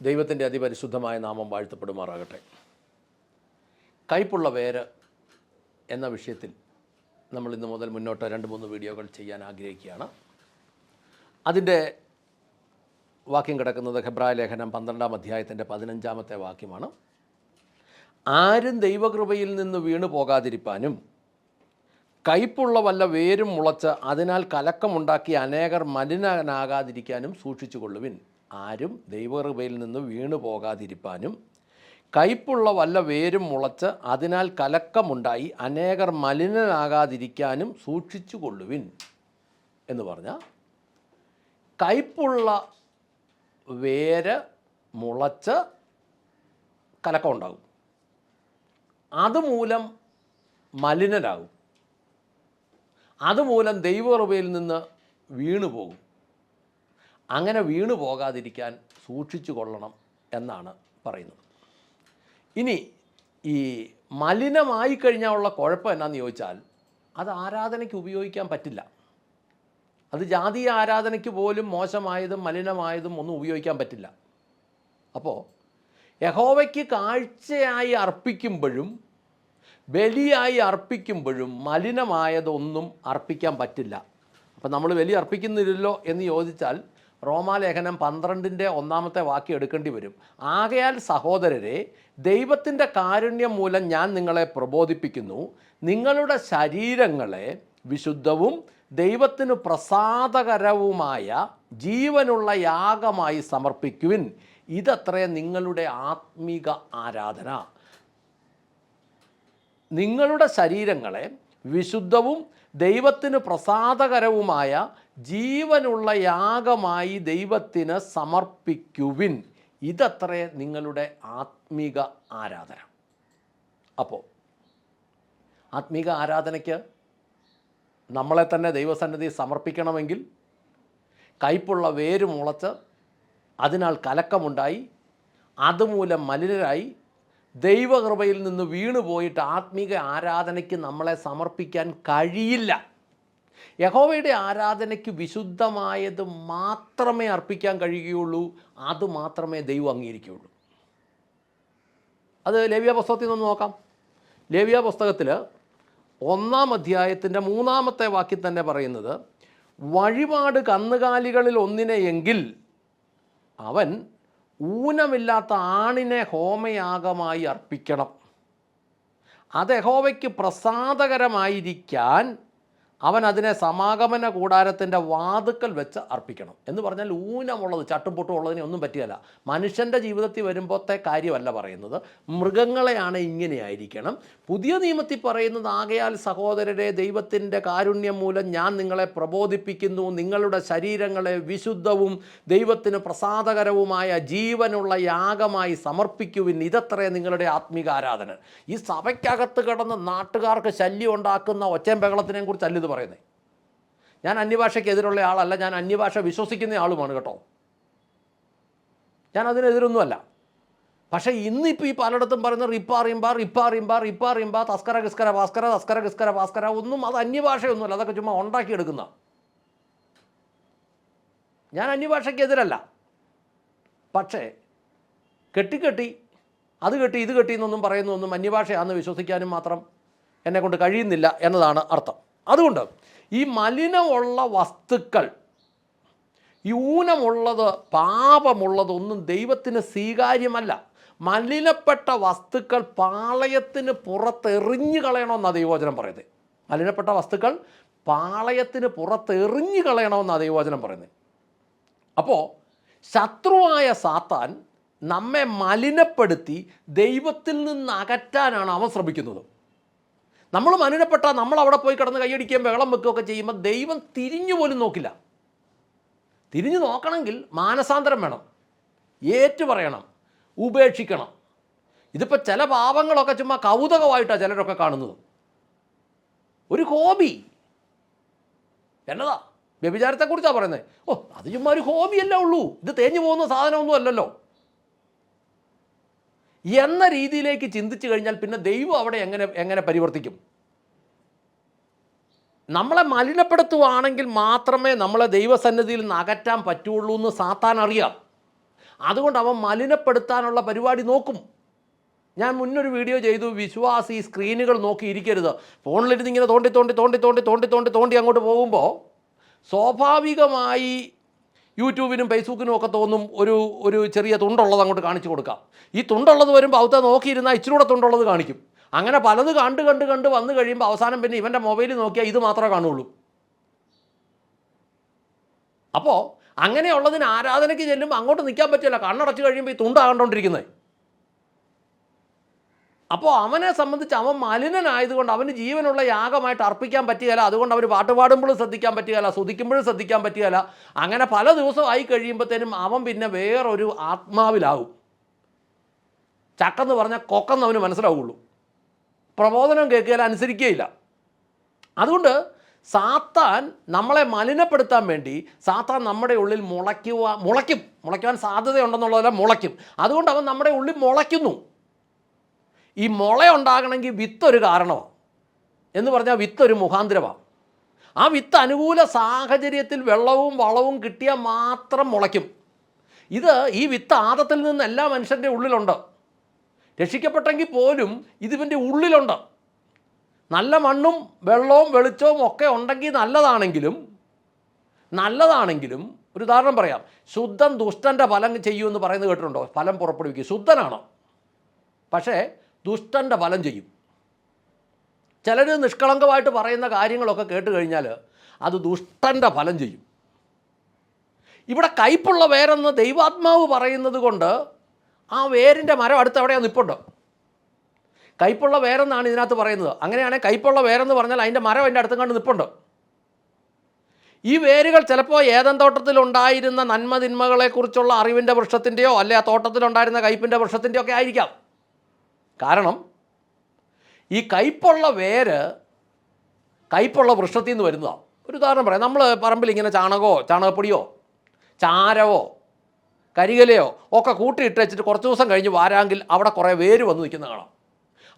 ദൈവത്തിന്റെ അതിപരിശുദ്ധമായ നാമം വാഴ്ത്തപ്പെടുമാറാകട്ടെ. കയ്പുള്ള വേര് എന്ന വിഷയത്തിൽ നമ്മൾ ഇന്ന് മുതൽ മുന്നോട്ട് രണ്ട് മൂന്ന് വീഡിയോകൾ ചെയ്യാൻ ആഗ്രഹിക്കുകയാണ്. അതിന്റെ വാക്യം കിടക്കുന്നത് ഹെബ്രായ ലേഖനം പന്ത്രണ്ടാം അധ്യായത്തിന്റെ പതിനഞ്ചാമത്തെ വാക്യമാണ്. ആരും ദൈവകൃപയിൽ നിന്ന് വീണു പോകാതിരിപ്പാനും കയ്പുള്ള വല്ല വേരും മുളച്ച് അതിനാൽ കലക്കമുണ്ടാക്കി അനേകർ മലിനനാകാതിരിക്കാനും സൂക്ഷിച്ചു കൊള്ളുവിൻ ആരും ദൈവകൃപയിൽ നിന്ന് വീണു പോകാതിരിപ്പാനും കയ്പുള്ള വല്ല വേരും മുളച്ച് അതിനാൽ കലക്കമുണ്ടായി അനേകർ മലിനനാകാതിരിക്കാനും സൂക്ഷിച്ചു കൊള്ളുവിൻ എന്ന് പറഞ്ഞാൽ കയ്പുള്ള വേര് മുളച്ച് കലക്കം ഉണ്ടാകും അതുമൂലം മലിനരാകും അതുമൂലം ദൈവകൃപയിൽ നിന്ന് വീണു പോകും അങ്ങനെ വീണു പോകാതിരിക്കാൻ സൂക്ഷിച്ചു കൊള്ളണം എന്നാണ് പറയുന്നത്. ഇനി ഈ മലിനമായി കഴിഞ്ഞാൽ ഉള്ള കുഴപ്പം എന്നാന്ന് ചോദിച്ചാൽ അത് ആരാധനയ്ക്ക് ഉപയോഗിക്കാൻ പറ്റില്ല. അത് ജാതീയ ആരാധനയ്ക്ക് പോലും മോശമായതും മലിനമായതും ഒന്നും ഉപയോഗിക്കാൻ പറ്റില്ല. അപ്പോൾ യഹോവയ്ക്ക് കാഴ്ചയായി അർപ്പിക്കുമ്പോഴും ബലിയായി അർപ്പിക്കുമ്പോഴും മലിനമായതൊന്നും അർപ്പിക്കാൻ പറ്റില്ല. അപ്പം നമ്മൾ ബലി അർപ്പിക്കുന്നില്ലല്ലോ എന്ന് ചോദിച്ചാൽ റോമാലേഖനം പന്ത്രണ്ടിന്റെ ഒന്നാമത്തെ വാക്യം എടുക്കേണ്ടി വരും. ആകയാൽ സഹോദരരെ ദൈവത്തിന്റെ കാരുണ്യം മൂലം ഞാൻ നിങ്ങളെ പ്രബോധിപ്പിക്കുന്നു. നിങ്ങളുടെ ശരീരങ്ങളെ വിശുദ്ധവും ദൈവത്തിന് പ്രസാദകരവുമായ ജീവനുള്ള യാഗമായി സമർപ്പിക്കുവിൻ. ഇതത്രേ നിങ്ങളുടെ ആത്മീക ആരാധന. നിങ്ങളുടെ ശരീരങ്ങളെ വിശുദ്ധവും ദൈവത്തിന് പ്രസാദകരവുമായ ജീവനുള്ള യാഗമായി ദൈവത്തിന് സമർപ്പിക്കുവിൻ. ഇതത്രേ നിങ്ങളുടെ ആത്മീക ആരാധന. അപ്പോൾ ആത്മീക ആരാധനയ്ക്ക് നമ്മളെ തന്നെ ദൈവസന്നിധി സമർപ്പിക്കണമെങ്കിൽ കയ്പുള്ള വേര് മുളച്ച് അതിനാൽ കലക്കമുണ്ടായി അതുമൂലം മലിനരായി ദൈവകൃപയിൽ നിന്ന് വീണുപോയിട്ട് ആത്മീക ആരാധനയ്ക്ക് നമ്മളെ സമർപ്പിക്കാൻ കഴിയില്ല. യഹോവയുടെ ആരാധനയ്ക്ക് വിശുദ്ധമായത് മാത്രമേ അർപ്പിക്കാൻ കഴിയുകയുള്ളൂ അത് മാത്രമേ ദൈവം അംഗീകരിക്കുകയുള്ളൂ. അത് ലേവ്യ പുസ്തകത്തിൽ നിന്ന് നോക്കാം. ലേവ്യ പുസ്തകത്തിൽ ഒന്നാം അധ്യായത്തിന്റെ മൂന്നാമത്തെ വാക്യം തന്നെ പറയുന്നത് വഴിപാട് കന്നുകാലികളിൽ ഒന്നിനെയെങ്കിൽ അവൻ ഊനമില്ലാത്ത ആണിനെ ഹോമയാഗമായി അർപ്പിക്കണം. അത് യഹോവയ്ക്ക് പ്രസാദകരമായിരിക്കാൻ അവൻ അതിനെ സമാഗമന കൂടാരത്തിന്റെ വാതുക്കൽ വെച്ച് അർപ്പിക്കണം. എന്ന് പറഞ്ഞാൽ ഊനമുള്ളത് ചട്ടും പൊട്ടും ഉള്ളതിനെ ഒന്നും പറ്റിയല്ല. മനുഷ്യന്റെ ജീവിതത്തിൽ വരുമ്പോഴത്തെ കാര്യമല്ല പറയുന്നത്. മൃഗങ്ങളെയാണ് ഇങ്ങനെയായിരിക്കണം. പുതിയ നിയമത്തിൽ പറയുന്നത് ആകയാൽ സഹോദരരെ ദൈവത്തിന്റെ കാരുണ്യം മൂലം ഞാൻ നിങ്ങളെ പ്രബോധിപ്പിക്കുന്നു. നിങ്ങളുടെ ശരീരങ്ങളെ വിശുദ്ധവും ദൈവത്തിന് പ്രസാദകരവുമായ ജീവനുള്ള യാഗമായി സമർപ്പിക്കുവിൻ. ഇതത്രേ നിങ്ങളുടെ ആത്മീക ആരാധന. ഈ സഭയ്ക്കകത്ത് കിടന്ന് നാട്ടുകാർക്ക് ശല്യം ഉണ്ടാക്കുന്ന ഒച്ചയും ബഹളത്തിനെയും കുറിച്ചല്ല ഇത് പറയുന്നത്. ഞാൻ അന്യഭാഷയ്ക്ക് എതിരുള്ള ആളല്ല. ഞാൻ അന്യഭാഷ വിശ്വസിക്കുന്ന ആളുമാണ് കേട്ടോ. ഞാൻ അതിനെതിരൊന്നുമല്ല. പക്ഷേ ഇന്നിപ്പോൾ ഈ പലയിടത്തും പറയുന്ന റിപ്പ റിമ്പ റിപ്പ റിമ്പ റിപ്പ റിമ്പ തസ്കര കിസ്കര ഭാസ്കര തസ്കര കിസ്കര ഭാസ്കര ഒന്നും അത് അന്യഭാഷയൊന്നുമല്ല. അതൊക്കെ ചുമ്മാ ഉണ്ടാക്കിയെടുക്കുന്ന ഞാൻ അന്യഭാഷയ്ക്ക് എതിരല്ല. പക്ഷേ കെട്ടിക്കെട്ടി അത് കെട്ടി ഇത് കെട്ടി എന്നൊന്നും പറയുന്നൊന്നും അന്യഭാഷയാണെന്ന് വിശ്വസിക്കാനും മാത്രം എന്നെ കൊണ്ട് കഴിയുന്നില്ല എന്നതാണ് അർത്ഥം. അതുകൊണ്ട് ഈ മലിനമുള്ള വസ്തുക്കൾ ഈ ഊനമുള്ളത് പാപമുള്ളതൊന്നും ദൈവത്തിന് സ്വീകാര്യമല്ല. മലിനപ്പെട്ട വസ്തുക്കൾ പാളയത്തിന് പുറത്തെറിഞ്ഞു കളയണമെന്നാണ് ദൈവവചനം പറയുന്നത്. മലിനപ്പെട്ട വസ്തുക്കൾ പാളയത്തിന് പുറത്തെറിഞ്ഞു കളയണമെന്നാണ് ദൈവവചനം പറയുന്നത്. അപ്പോൾ ശത്രുവായ സാത്താൻ നമ്മെ മലിനപ്പെടുത്തി ദൈവത്തിൽ നിന്ന് അകറ്റാനാണ് അവൻ ശ്രമിക്കുന്നത്. നമ്മൾ മലിനപ്പെട്ടാൽ നമ്മൾ അവിടെ പോയി കിടന്ന് കൈയടിക്കുകയും വെള്ളം വെക്കുകയൊക്കെ ചെയ്യുമ്പോൾ ദൈവം തിരിഞ്ഞു പോലും നോക്കില്ല. തിരിഞ്ഞു നോക്കണമെങ്കിൽ മാനസാന്തരം വേണം. ഏറ്റു പറയണം. ഉപേക്ഷിക്കണം. ഇതിപ്പോൾ ചില പാപങ്ങളൊക്കെ ചുമ്മാ കൗതുകമായിട്ടാണ് ചിലരൊക്കെ കാണുന്നത്. ഒരു ഹോബി. എന്നതാ? വ്യഭിചാരത്തെക്കുറിച്ചാണ് പറയുന്നത് ഓ അത് ചുമ്മാ ഒരു ഹോബിയല്ലേ ഉള്ളൂ. ഇത് തേഞ്ഞു പോകുന്ന സാധനമൊന്നും അല്ലല്ലോ. എന്ന രീതിയിലേക്ക് ചിന്തിച്ചു കഴിഞ്ഞാൽ പിന്നെ ദൈവം അവിടെ എങ്ങനെ എങ്ങനെ പരിവർത്തിക്കും? നമ്മളെ മലിനപ്പെടുത്തുവാണെങ്കിൽ മാത്രമേ നമ്മളെ ദൈവസന്നിധിയിൽ നിന്ന് അകറ്റാൻ പറ്റുള്ളൂ എന്ന് സാത്താൻ അറിയാം. അതുകൊണ്ട് അവൻ മലിനപ്പെടുത്താനുള്ള പരിപാടി നോക്കും. ഞാൻ മുന്നൊരു വീഡിയോ ചെയ്തു വിശ്വാസി സ്ക്രീനുകൾ നോക്കി ഇരിക്കരുത്. ഫോണിലിരുന്ന് ഇങ്ങനെ തോണ്ടി തോണ്ടി തോണ്ടി തോണ്ടി തോണ്ടി തോണ്ടി തോണ്ടി അങ്ങോട്ട് പോകുമ്പോൾ സ്വാഭാവികമായി യൂട്യൂബിനും ഫേസ്ബുക്കിനും ഒക്കെ തോന്നും ഒരു ഒരു ചെറിയ തുണ്ടുള്ളത് അങ്ങോട്ട് കാണിച്ചു കൊടുക്കാം. ഈ തുണ്ടുള്ളത് വരുമ്പോൾ അവത്തെ നോക്കിയിരുന്നാൽ ഇച്ചിരി കൂടെ തുണ്ടുള്ളത് കാണിക്കും. അങ്ങനെ പലത് കണ്ട് കണ്ട് കണ്ട് വന്നു കഴിയുമ്പോൾ അവസാനം പിന്നെ ഇവന്റെ മൊബൈൽ നോക്കിയാൽ ഇത് മാത്രമേ കാണുള്ളൂ. അപ്പോൾ അങ്ങനെയുള്ളതിന് ആരാധനയ്ക്ക് ചെല്ലുമ്പോൾ അങ്ങോട്ട് നിൽക്കാൻ പറ്റില്ല. കണ്ണടച്ച് കഴിയുമ്പോൾ ഈ തുണ്ടാകണ്ടോണ്ടിരിക്കുന്നത് അപ്പോൾ അവനെ സംബന്ധിച്ച് അവൻ മലിനനായതുകൊണ്ട് അവന് ജീവനുള്ള യാഗമായിട്ട് അർപ്പിക്കാൻ പറ്റുകയില്ല. അതുകൊണ്ട് അവർ പാട്ട് പാടുമ്പോഴും ശ്രദ്ധിക്കാൻ പറ്റുകയില്ല. സ്തുതിക്കുമ്പോഴും ശ്രദ്ധിക്കാൻ പറ്റുകയില്ല. അങ്ങനെ പല ദിവസമായി കഴിയുമ്പോഴത്തേനും അവൻ പിന്നെ വേറൊരു ആത്മാവിലാവും. ചക്കെന്ന് പറഞ്ഞാൽ കൊക്കെന്ന് അവന് മനസ്സിലാവുള്ളൂ. പ്രബോധനം കേൾക്കുകയില്ല അനുസരിക്കുകയില്ല. അതുകൊണ്ട് സാത്താൻ നമ്മളെ മലിനപ്പെടുത്താൻ വേണ്ടി സാത്താൻ നമ്മുടെ ഉള്ളിൽ മുളയ്ക്കുക മുളയ്ക്കും. മുളയ്ക്കുവാൻ സാധ്യതയുണ്ടെന്നുള്ളതല്ല മുളയ്ക്കും. അതുകൊണ്ട് അവൻ നമ്മുടെ ഉള്ളിൽ മുളയ്ക്കുന്നു. ഈ മുള ഉണ്ടാകണമെങ്കിൽ വിത്തൊരു കാരണമാണ്. എന്ന് പറഞ്ഞാൽ വിത്തൊരു മുഖാന്തരമാണ്. ആ വിത്ത് അനുകൂല സാഹചര്യത്തിൽ വെള്ളവും വളവും കിട്ടിയാൽ മാത്രം മുളയ്ക്കും. ഇത് ഈ വിത്ത് ആദത്തിൽ നിന്ന് എല്ലാ മനുഷ്യന്റെ ഉള്ളിലുണ്ട്. രക്ഷിക്കപ്പെട്ടെങ്കിൽ പോലും ഇതിവന്റെ ഉള്ളിലുണ്ട്. നല്ല മണ്ണും വെള്ളവും വെളിച്ചവും ഒക്കെ ഉണ്ടെങ്കിൽ നല്ലതാണെങ്കിലും നല്ലതാണെങ്കിലും ഒരു ഉദാഹരണം പറയാം. ശുദ്ധൻ ദുഷ്ടന്റെ ഫലം ചെയ്യൂ ചെയ്യുമെന്ന് പറയുന്നത് കേട്ടിട്ടുണ്ടോ? ഫലം പുറപ്പെടുവിക്കും. ശുദ്ധനാണ്? പക്ഷേ ദുഷ്ടന്റെ ഫലം ചെയ്യും. ചിലർ നിഷ്കളങ്കമായിട്ട് പറയുന്ന കാര്യങ്ങളൊക്കെ കേട്ട് കഴിഞ്ഞാൽ അത് ദുഷ്ടന്റെ ഫലം ചെയ്യും. ഇവിടെ കയ്പുള്ള വേരെന്ന് ദൈവാത്മാവ് പറയുന്നത് കൊണ്ട് ആ വേരിന്റെ മരം അടുത്ത് എവിടെയാണ് നിൽപ്പുണ്ട് കയ്പുള്ള വേരെന്നാണ് ഇതിനകത്ത് പറയുന്നത്. അങ്ങനെയാണെങ്കിൽ കൈപ്പുള്ള വേരെന്ന് പറഞ്ഞാൽ അതിന്റെ മരം അതിന്റെ അടുത്തും കണ്ട് നിൽപ്പുണ്ട് ഈ വേരുകൾ ചിലപ്പോൾ ഏതൻ തോട്ടത്തിലുണ്ടായിരുന്ന നന്മ തിന്മകളെക്കുറിച്ചുള്ള അറിവിന്റെ വൃക്ഷത്തിന്റെയോ അല്ലെ ആ തോട്ടത്തിലുണ്ടായിരുന്ന കയ്പിന്റെ വൃക്ഷത്തിന്റെയോ ഒക്കെ ആയിരിക്കാം. കാരണം ഈ കയ്പുള്ള വേര് കയ്പുള്ള വൃക്ഷത്തിൽ നിന്ന് വരുന്നതാണ്. ഒരു ഉദാഹരണം പറയാം. നമ്മൾ പറമ്പിൽ ഇങ്ങനെ ചാണകമോ ചാണകപ്പൊടിയോ ചാരവോ കരികലയോ ഒക്കെ കൂട്ടിയിട്ട് വെച്ചിട്ട് കുറച്ച് ദിവസം കഴിഞ്ഞ് വാരാങ്കിൽ അവിടെ കുറേ വേര് വന്ന് നിൽക്കുന്ന കാണാം.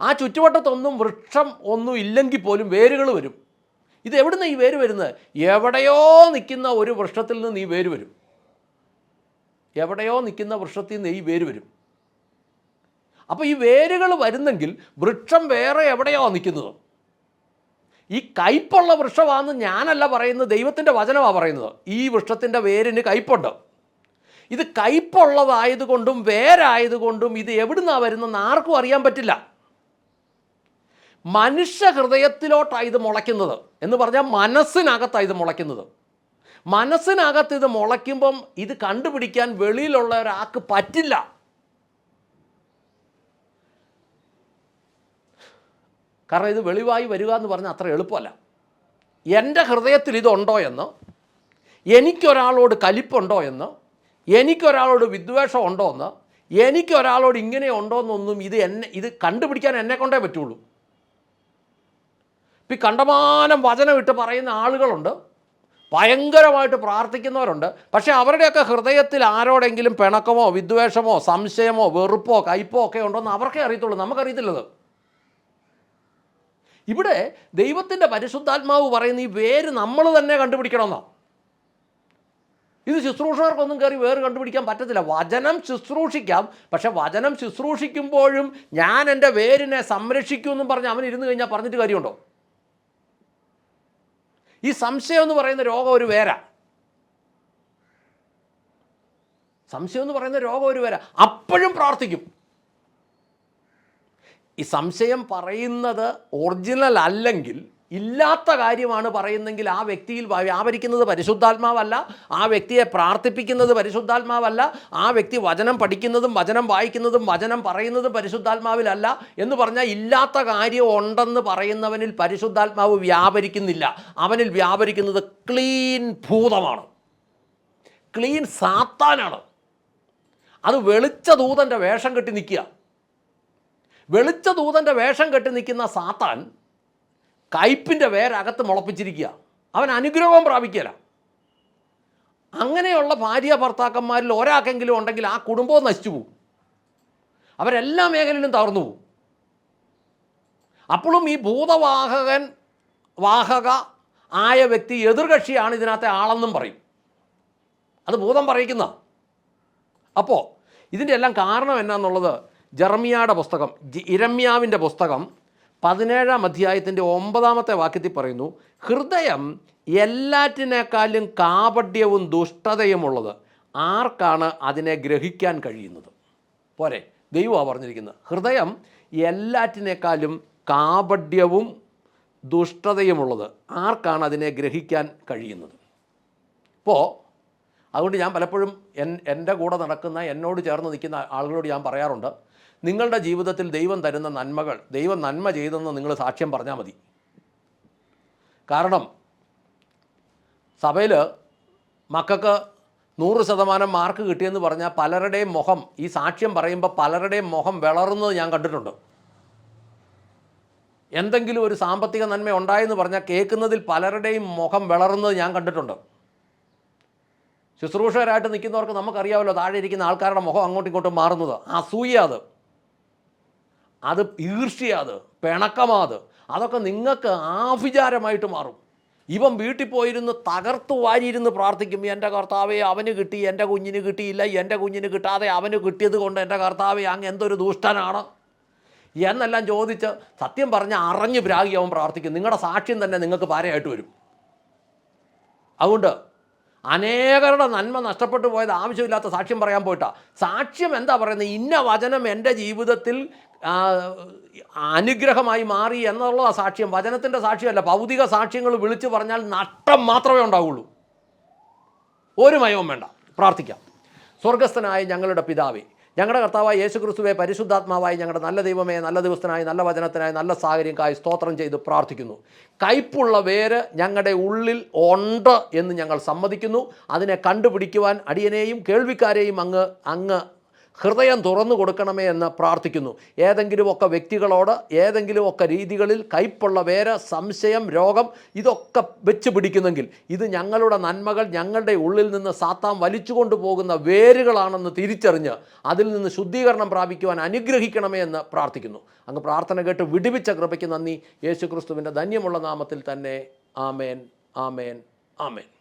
ആ ചുറ്റുവട്ടത്തൊന്നും വൃക്ഷം ഒന്നും ഇല്ലെങ്കിൽ പോലും വേരുകൾ വരും. ഇത് എവിടുന്ന് ഈ വേര് വരുന്നത്? എവിടെയോ നിൽക്കുന്ന ഒരു വൃക്ഷത്തിൽ നിന്ന് ഈ വേര് വരും. എവിടെയോ നിൽക്കുന്ന വൃക്ഷത്തിൽ നിന്ന് ഈ വേര് വരും. അപ്പോൾ ഈ വേരുകൾ വരുന്നെങ്കിൽ വൃക്ഷം വേറെ എവിടെയോ നിൽക്കുന്നത്? ഈ കയ്പുള്ള വൃക്ഷമാണെന്ന് ഞാനല്ല പറയുന്നത് ദൈവത്തിന്റെ വചനമാണ് പറയുന്നത്. ഈ വൃക്ഷത്തിന്റെ വേരിന് കയ്പുണ്ട്. ഇത് കയ്പുള്ളതായതുകൊണ്ടും വേരായതുകൊണ്ടും ഇത് എവിടുന്നാണ് വരുന്നതെന്ന് ആർക്കും അറിയാൻ പറ്റില്ല. മനുഷ്യ ഹൃദയത്തിലോട്ടാണ് ഇത് മുളയ്ക്കുന്നത്. എന്ന് പറഞ്ഞാൽ മനസ്സിനകത്താണ് ഇത് മുളയ്ക്കുന്നത്. മനസ്സിനകത്ത് ഇത് മുളയ്ക്കുമ്പം ഇത് കണ്ടുപിടിക്കാൻ വെളിയിലുള്ള ഒരാൾക്ക് പറ്റില്ല. കാരണം ഇത് വെളിവായി വരിക എന്ന് പറഞ്ഞാൽ അത്ര എളുപ്പമല്ല. എന്റെ ഹൃദയത്തിൽ ഇതുണ്ടോ എന്ന് എനിക്കൊരാളോട് കലിപ്പുണ്ടോ എന്ന് എനിക്കൊരാളോട് വിദ്വേഷം ഉണ്ടോ എന്ന് എനിക്കൊരാളോട് ഇങ്ങനെ ഉണ്ടോ എന്നൊന്നും ഇത് എന്നെ ഇത് കണ്ടുപിടിക്കാൻ എന്നെ കൊണ്ടേ പറ്റുള്ളൂ. ഇപ്പം ഈ കണ്ടമാനം ഇട്ട് പറയുന്ന ആളുകളുണ്ട്. ഭയങ്കരമായിട്ട് പ്രാർത്ഥിക്കുന്നവരുണ്ട്. പക്ഷേ അവരുടെയൊക്കെ ഹൃദയത്തിൽ ആരോടെങ്കിലും പിണക്കമോ വിദ്വേഷമോ സംശയമോ വെറുപ്പോ കയ്പോ ഒക്കെ ഉണ്ടോയെന്ന് അവർക്കേ അറിയത്തുള്ളൂ. നമുക്കറിയത്തില്ലത്. ഇവിടെ ദൈവത്തിന്റെ പരിശുദ്ധാത്മാവ് പറയുന്ന ഈ വേര് നമ്മൾ തന്നെ കണ്ടുപിടിക്കണമെന്നോ. ഇത് ശുശ്രൂഷകർക്കൊന്നും കയറി വേറെ കണ്ടുപിടിക്കാൻ പറ്റത്തില്ല. വചനം ശുശ്രൂഷിക്കാം. പക്ഷേ വചനം ശുശ്രൂഷിക്കുമ്പോഴും ഞാൻ എന്റെ വേരിനെ സംരക്ഷിക്കുമെന്നും പറഞ്ഞ് അവൻ ഇരുന്ന് കഴിഞ്ഞാൽ പറഞ്ഞിട്ട് കാര്യമുണ്ടോ? ഈ സംശയം എന്ന് പറയുന്ന രോഗം ഒരു വേര. സംശയം എന്ന് പറയുന്ന രോഗം ഒരു വേര. അപ്പോഴും പ്രാർത്ഥിക്കും. ഈ സംശയം പറയുന്നത് ഒറിജിനൽ അല്ലെങ്കിൽ ഇല്ലാത്ത കാര്യമാണ് പറയുന്നെങ്കിൽ ആ വ്യക്തിയിൽ വ്യാപരിക്കുന്നത് പരിശുദ്ധാത്മാവല്ല ആ വ്യക്തിയെ പ്രാർത്ഥിപ്പിക്കുന്നത് പരിശുദ്ധാത്മാവല്ല ആ വ്യക്തി വചനം പഠിക്കുന്നതും വചനം വായിക്കുന്നതും വചനം പറയുന്നതും പരിശുദ്ധാത്മാവിലല്ല എന്ന് പറഞ്ഞാൽ ഇല്ലാത്ത കാര്യം ഉണ്ടെന്ന് പറയുന്നവനിൽ പരിശുദ്ധാത്മാവ് വ്യാപരിക്കുന്നില്ല. അവനിൽ വ്യാപരിക്കുന്നത് ക്ലീൻ ഭൂതമാണ്. ക്ലീൻ സാത്താനാണ്. അത് വെളിച്ച ദൂതന്റെ വേഷം കെട്ടി നിൽക്കുക. വെളിച്ച ദൂതന്റെ വേഷം കെട്ടി നിൽക്കുന്ന സാത്താൻ കയ്പിന്റെ വേരകത്ത് മുളപ്പിച്ചിരിക്കുക. അവൻ അനുഗ്രഹവും പ്രാപിക്കില്ല അങ്ങനെയുള്ള ഭാര്യ ഭർത്താക്കന്മാരിൽ ഒരാൾക്കെങ്കിലും ഉണ്ടെങ്കിൽ ആ കുടുംബവും നശിച്ചു പോകും. അവരെല്ലാ മേഖലയിലും തകർന്നു പോകും. അപ്പോഴും ഈ ഭൂതവാഹകൻ വാഹക ആയ വ്യക്തി എതിർകക്ഷിയാണ് ഇതിനകത്തെ ആളെന്നും പറയും. അത് ഭൂതം പറയിക്കുന്ന. അപ്പോൾ ഇതിന്റെ എല്ലാം കാരണം എന്നാന്നുള്ളത് ജർമിയാടെ പുസ്തകം ഇരമ്യാവിന്റെ പുസ്തകം പതിനേഴാം അധ്യായത്തിന്റെ ഒമ്പതാമത്തെ വാക്യത്തിൽ പറയുന്നു ഹൃദയം എല്ലാറ്റിനേക്കാളും കാപട്യവും ദുഷ്ടതയുമുള്ളത്. ആർക്കാണ് അതിനെ ഗ്രഹിക്കാൻ കഴിയുന്നത്? പോരെ ദൈവമാണ് പറഞ്ഞിരിക്കുന്നത് ഹൃദയം എല്ലാറ്റിനേക്കാളും കാപട്യവും ദുഷ്ടതയുമുള്ളത്. ആർക്കാണ് അതിനെ ഗ്രഹിക്കാൻ കഴിയുന്നത്? ഇപ്പോൾ അതുകൊണ്ട് ഞാൻ പലപ്പോഴും എൻ എന്റെ കൂടെ നടക്കുന്ന എന്നോട് ചേർന്ന് നിൽക്കുന്ന ആളുകളോട് ഞാൻ പറയാറുണ്ട് നിങ്ങളുടെ ജീവിതത്തിൽ ദൈവം തരുന്ന നന്മകൾ ദൈവം നന്മ ചെയ്തെന്ന് നിങ്ങൾ സാക്ഷ്യം പറഞ്ഞാൽ മതി. കാരണം സഭയിൽ മക്കൾക്ക് നൂറ് ശതമാനം മാർക്ക് കിട്ടിയെന്ന് പറഞ്ഞാൽ പലരുടെയും മുഖം ഈ സാക്ഷ്യം പറയുമ്പോൾ പലരുടെയും മുഖം വിളറുന്നത് ഞാൻ കണ്ടിട്ടുണ്ട്. എന്തെങ്കിലും ഒരു സാമ്പത്തിക നന്മ ഉണ്ടായെന്ന് പറഞ്ഞാൽ കേൾക്കുന്നതിൽ പലരുടെയും മുഖം വിളറുന്നത് ഞാൻ കണ്ടിട്ടുണ്ട്. ശുശ്രൂഷകരായിട്ട് നിൽക്കുന്നവർക്ക് നമുക്കറിയാമല്ലോ താഴെ ഇരിക്കുന്ന ആൾക്കാരുടെ മുഖം അങ്ങോട്ടും ഇങ്ങോട്ടും മാറുന്നത്. അസൂയ അത്. അത് ഈർഷ്യാത് പിണക്കമാത്. അതൊക്കെ നിങ്ങൾക്ക് ആഭിചാരമായിട്ട് മാറും. ഇവൻ വീട്ടിൽ പോയിരുന്ന് തകർത്ത് വാരിയിരുന്ന് പ്രാർത്ഥിക്കും എന്റെ കർത്താവെ അവന് കിട്ടി എന്റെ കുഞ്ഞിന് കിട്ടിയില്ല എന്റെ കുഞ്ഞിന് കിട്ടാതെ അവന് കിട്ടിയത് കൊണ്ട് എന്റെ കർത്താവെ അങ്ങ് എന്തൊരു ദുഷ്ടനാണ്? എന്നെല്ലാം ചോദിച്ച് സത്യം പറഞ്ഞ് അറിഞ്ഞ് പ്രാഗി അവൻ പ്രാർത്ഥിക്കും. നിങ്ങളുടെ സാക്ഷ്യം തന്നെ നിങ്ങൾക്ക് പാരയായിട്ട് വരും. അതുകൊണ്ട് അനേകരുടെ നന്മ നഷ്ടപ്പെട്ടു പോയത് ആവശ്യമില്ലാത്ത സാക്ഷ്യം പറയാൻ പോയിട്ടാ. സാക്ഷ്യം എന്താ പറയുന്നത് ഇന്ന വചനം എന്റെ ജീവിതത്തിൽ അനുഗ്രഹമായി മാറി എന്നുള്ള സാക്ഷ്യം വചനത്തിന്റെ സാക്ഷ്യമല്ല. ഭൗതിക സാക്ഷ്യങ്ങൾ വിളിച്ചു പറഞ്ഞാൽ നഷ്ടം മാത്രമേ ഉണ്ടാവുള്ളൂ. ഒരു മയവും വേണ്ട. പ്രാർത്ഥിക്കാം. സ്വർഗസ്ഥനായ ഞങ്ങളുടെ പിതാവേ ഞങ്ങളുടെ കർത്താവായ യേശു ക്രിസ്തുവെ പരിശുദ്ധാത്മാവായി ഞങ്ങളുടെ നല്ല ദൈവമേ നല്ല ദിവസത്തിനായി നല്ല വചനത്തിനായി നല്ല സാഹചര്യക്കായി സ്തോത്രം ചെയ്ത് പ്രാർത്ഥിക്കുന്നു. കയ്പുള്ള വേര് ഞങ്ങളുടെ ഉള്ളിൽ ഉണ്ട് എന്ന് ഞങ്ങൾ സമ്മതിക്കുന്നു. അതിനെ കണ്ടുപിടിക്കുവാൻ അടിയനെയും കേൾവിക്കാരെയും അങ്ങ് അങ്ങ് ഹൃദയം തുറന്നു കൊടുക്കണമേ എന്ന് പ്രാർത്ഥിക്കുന്നു. ഏതെങ്കിലുമൊക്കെ വ്യക്തികളോട് ഏതെങ്കിലുമൊക്കെ രീതികളിൽ കയ്പുള്ള വേര സംശയം രോഗം ഇതൊക്കെ വെച്ച് പിടിക്കുന്നെങ്കിൽ ഇത് ഞങ്ങളുടെ നന്മകൾ ഞങ്ങളുടെ ഉള്ളിൽ നിന്ന് സാത്താൻ വലിച്ചു കൊണ്ടുപോകുന്ന വേരുകളാണെന്ന് തിരിച്ചറിഞ്ഞ് അതിൽ നിന്ന് ശുദ്ധീകരണം പ്രാപിക്കുവാൻ അനുഗ്രഹിക്കണമേ എന്ന് പ്രാർത്ഥിക്കുന്നു. അങ്ങ് പ്രാർത്ഥന കേട്ട് വിടുവിച്ച കൃപയ്ക്ക് നന്ദി. യേശുക്രിസ്തുവിന്റെ ധന്യമുള്ള നാമത്തിൽ തന്നെ ആമേൻ ആമേൻ ആമേൻ.